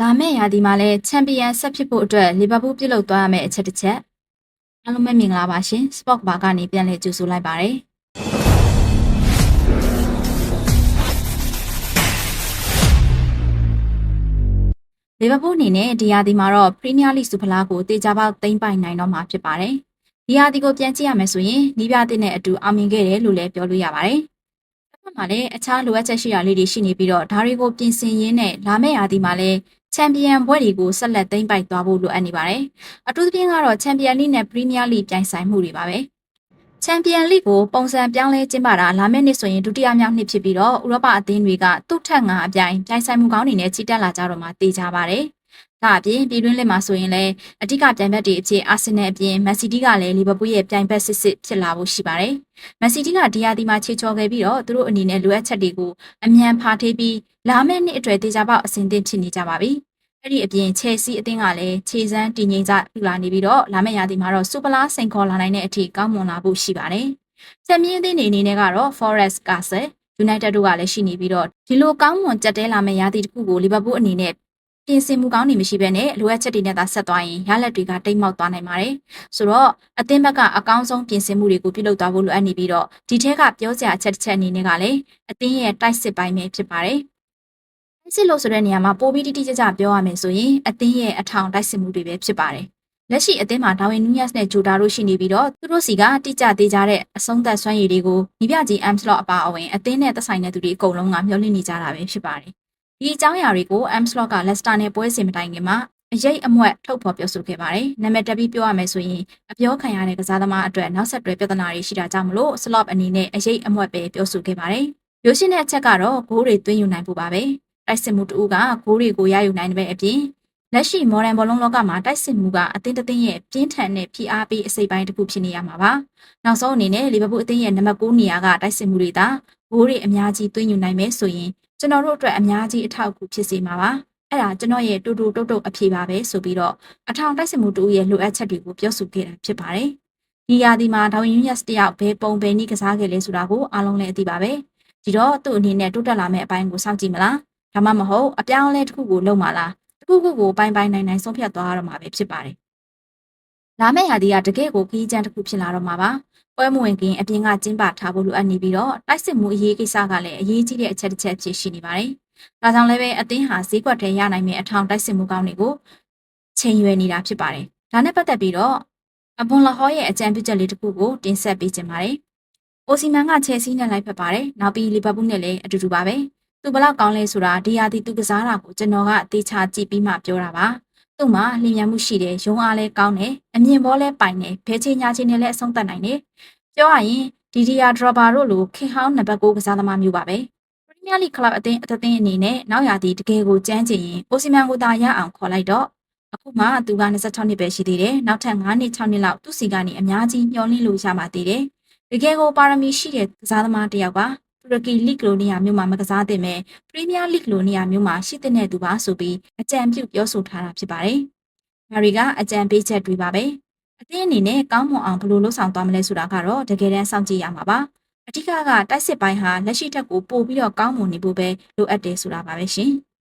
လာမယ့်ရာသီမှာလည်းချန်ပီယံဆက်ဖြစ်ဖို့အတွက်လီဗာပူးပြုတ်လုသွားရမယ့်အချက်တစ်ချက်အားလုံးပဲမင်္ဂလာပါရှင်စပေါ့ဘာကနေပြန်လည်ကြိုဆိုလိုက်ပါတယ်လီဗာပူးအနေနဲ့ဒီရာသီမှာတော့ပရီးမီးယားလိစူဖလားကိုတေချာပေါက်သိမ်းပိုက်နိုင်တော့မှာဖြစ်ပါတယ်ဒီရာသီကိုပြန်ကြည့်ရမယ်ဆိုရင်နီးပြတဲ့နဲ့အတူအောင်မြင်ခဲ့တယ်လို့လည်းပြောလို့ရပါတယ်တစ်ဖက်မှာလည်းအခြားလိုအပ်ချက်ရှိတာလေးတွေရှိနေပြီးတော့ဒါတွေကိုပြင်ဆင်ရင်းနဲ့လာမယ့်ရာသီမှာလည်း ချန်ပီယံဘွဲ့တွေကိုဆက်လက်သိမ်းပိုက်သွားဖို့လိုအပ်နေပါတယ်။အထူးသဖြင့်ကတော့ချန်ပီယံလိနဲ့ပရီးမီးယားလိပြိုင်ဆိုင်မှုတွေပါပဲ။ချန်ပီယံလိကိုပုံစံပြောင်းလဲကျင်းပတာလာမယ့်နှစ်ဆိုရင်ဒုတိယမြောက်နှစ်ဖြစ်ပြီးတော့ဥရောပအသင်းတွေကသူ့ထက်ငါအပြိုင်ပြိုင်ဆိုင်မှုကောင်းတွေနဲ့ချီတက်လာကြတော့မှတေချာပါတယ်။ဒါအပြင်ပြည်တွင်းလက်မှာဆိုရင်လည်းအဓိကပြိုင်ဘက်တွေအဖြစ်အာဆင်နယ်အပြင်မန်စီးတီးကလည်းလီဗာပူးရဲ့ပြိုင်ဘက်စစ်စစ်ဖြစ်လာဖို့ရှိပါတယ်။မန်စီးတီးကဒီယာဒီမှာခြေချော်ခဲ့ပြီးတော့သူတို့အနေနဲ့လိုအပ်ချက်တွေကိုအမြန်ဖာထေးပြီး လာမယ့်နှစ်အတွက်တေချာပေါက်အဆင်သင့်ဖြစ်နေကြပါပြီ။အဲ့ဒီအပြင်ချယ်ဆီအသင်းကလည်းခြေစမ်းတည်ငြိမ်ကြပြလာနေပြီးတော့လာမယ့်ရာသီမှာတော့စူပလာစိန်ခေါ်လာနိုင်တဲ့အထိကောင်းမွန်လာဖို့ရှိပါတယ်။ချက်မြင်းအသင်းတွေအနေနဲ့ကတော့ Forest Castle United တို့ကလည်းရှိနေပြီးတော့ဒီလိုကောင်းမွန်ကြက်တဲလာမယ့်ရာသီတစ်ခုကိုလီဗာပူးအနေနဲ့ပြင်ဆင်မှုကောင်းနေမရှိဘဲနဲ့လိုအပ်ချက်တွေနဲ့သာဆက်သွားရင်ရလက်တွေကတိတ်မောက်သွားနိုင်ပါတယ်။ဆိုတော့အသင်းဘက်ကအကောင်းဆုံးပြင်ဆင်မှုတွေကိုပြုလုပ်သွားဖို့လိုအပ်နေပြီးတော့ဒီထက်ကပြောစရာအချက်တစ်ချက်အနေနဲ့ကလည်းအသင်းရဲ့တိုက်စစ်ပိုင်းပဲဖြစ်ပါတယ်။ တိုက်စစ်လို့ဆိုတဲ့နေရာမှာပိုပြီးတိတိကျကျပြောရမယ်ဆိုရင်အသင်းရဲ့အထောင်တိုက်စစ်မှုတွေပဲဖြစ်ပါတယ်။လက်ရှိအသင်းမှာဒါဝင်နူးယက်စ်နဲ့ဂျိုတာတို့ရှိနေပြီးတော့သူတို့စီကတိကျသေးကြတဲ့အဆုံးသက်စွမ်းရည်တွေကိုညီပြကြီး Amslot အပါအဝင်အသင်းနဲ့သက်ဆိုင်တဲ့သူတွေအကုန်လုံးကမျှော်လင့်နေကြတာပဲဖြစ်ပါတယ်။ဒီအကြောင်းအရာတွေကို Amslot က Leicester နဲ့ပွဲစဉ်မတိုင်ခင်မှာအရေးအမွက်ထုတ်ဖော်ပြောဆိုခဲ့ပါတယ်။နာမည်တက်ပြီးပြောရမယ်ဆိုရင်အပြောခံရတဲ့ကစားသမားအတွက်နောက်ဆက်တွဲပြဿနာတွေရှိတာကြောင့်မလို့ Slot အနေနဲ့အရေးအမွက်ပဲပြောဆိုခဲ့ပါတယ်။ရိုးရှင်းတဲ့အချက်ကတော့ဂိုးတွေသွင်းယူနိုင်ဖို့ပါပဲ။ တိုက်စစ်မှုတူကဂိုးတွေကိုရယူနိုင်တဲ့အပြင်လက်ရှိ modern ဘောလုံးလောကမှာတိုက်စစ်မှုကအသင်းတစ်သင်းရဲ့ပြင်းထန်တဲ့ဖိအားပေးအစိပ်ပိုင်းတစ်ခုဖြစ်နေရမှာပါ။နောက်ဆုံးအနေနဲ့လီဗာပူးအသင်းရဲ့နံပါတ်9နေရာကတိုက်စစ်မှုတွေသာဂိုးတွေအများကြီးသွင်းယူနိုင်မယ်ဆိုရင်ကျွန်တော်တို့အတွက်အများကြီးအထောက်အကူဖြစ်စေမှာပါ။အဲ့ဒါကျွန်တော်ရဲ့တူတူတုတ်တုတ်အဖြေပါပဲဆိုပြီးတော့အထောင်တိုက်စစ်မှုတူရဲ့လိုအပ်ချက်တွေကိုပြောဆိုခဲ့တာဖြစ်ပါတယ်။ဒီရာသီမှာဒေါင်ယူနက်စ်တယောက်ဘယ်ပုံဘယ်နည်းကစားခဲ့လဲဆိုတာကိုအားလုံးလည်းအသိပါပဲ။ဒီတော့သူ့အနေနဲ့တိုးတက်လာမယ့်အပိုင်းကိုစောင့်ကြည့်မလား။ ဒါမှမဟုတ်အပြောင်းအလဲတစ်ခုကိုလုပ်မှာလား။တစ်ခုခုကိုပိုင်းပိုင်းနိုင်နိုင်ဆုံးဖြတ်သွားရတော့မှာပဲဖြစ်ပါတယ်။လာမယ့်ရာသီကတကယ့်ကိုခီးချမ်းတစ်ခုဖြစ်လာတော့မှာပါ။ပွဲမဝင်ခင်အပြင်ကကျင်းပထားဖို့လိုအပ်နေပြီးတော့တိုက်စစ်မှုအရေးကိစ္စကလည်းအရေးကြီးတဲ့အချက်တစ်ချက်ဖြစ်ရှိနေပါတယ်။ဒါကြောင့်လည်းပဲအသင်းဟာဈေးကွက်ထဲရနိုင်မယ့်အထောင်တိုက်စစ်မှုကောင်းတွေကိုချိန်ရွယ်နေတာဖြစ်ပါတယ်။ဒါနဲ့ပတ်သက်ပြီးတော့အပွန်လာဟောရဲ့အကြံပြုချက်လေးတစ်ခုကိုတင်ဆက်ပေးခြင်းပါတယ်။အိုစီမန်ကချယ်ဆီနဲ့လိုက်ဖက်ပါတယ်။နောက်ပြီးလီဗာပူးနဲ့လည်းအတူတူပါပဲ။ သူဘလောက်ကောင်းလဲဆိုတာဒီယာတီသူကစားတာကိုကျွန်တော်ကအသေးချာကြည့်ပြီးမှပြောတာပါ။သူ့မှာလျင်မြန်မှုရှိတယ်၊ရုံးအားလည်းကောင်းတယ်၊အမြင်ဘောလည်းပိုင်တယ်၊ဘဲချင်းညာချင်းနဲ့လည်းအဆုံးသတ်နိုင်တယ်။ပြောရရင်ဒီဒီယာဒရဘာတို့လိုခင်ဟောင်းနံပါတ်9ကစားသမားမျိုးပါပဲ။ပရီးမီးယားလိကလပ်အသင်းအသင်းအနေနဲ့နောက်ရာသီတကယ်ကိုကြမ်းကျင်ရင်အိုစီမန်ကိုသာရအောင်ခေါ်လိုက်တော့အခုမှသူက26နှစ်ပဲရှိသေးတယ်။နောက်ထပ်9နှစ်6နှစ်လောက်သူ့စီကနေအများကြီးမျှော်လင့်လို့ရမှာသေးတယ်။တကယ်ကိုပါရမီရှိတဲ့ကစားသမားတစ်ယောက်ပါ။ တူရကီလိဂ်လိုနေရာမျိုးမှာမကစားသင့်ပဲပရီးမီးယားလိဂ်လိုနေရာမျိုးမှာရှိတဲ့သူပါဆိုပြီးအကြံပြုပြောဆိုထားတာဖြစ်ပါတယ်။ဒါတွေကအကြံပေးချက်တွေပါပဲ။အသင်းအနေနဲ့ကောင်းမွန်အောင်ဘယ်လိုလုပ်ဆောင်သွားမလဲဆိုတာကတော့တကယ်တမ်းစောင့်ကြည့်ရမှာပါ။အဓိကကတိုက်စစ်ပိုင်းဟာလက်ရှိတက်ကိုပို့ပြီးတော့ကောင်းမွန်နေဖို့ပဲလိုအပ်တယ်ဆိုတာပါပဲရှင်။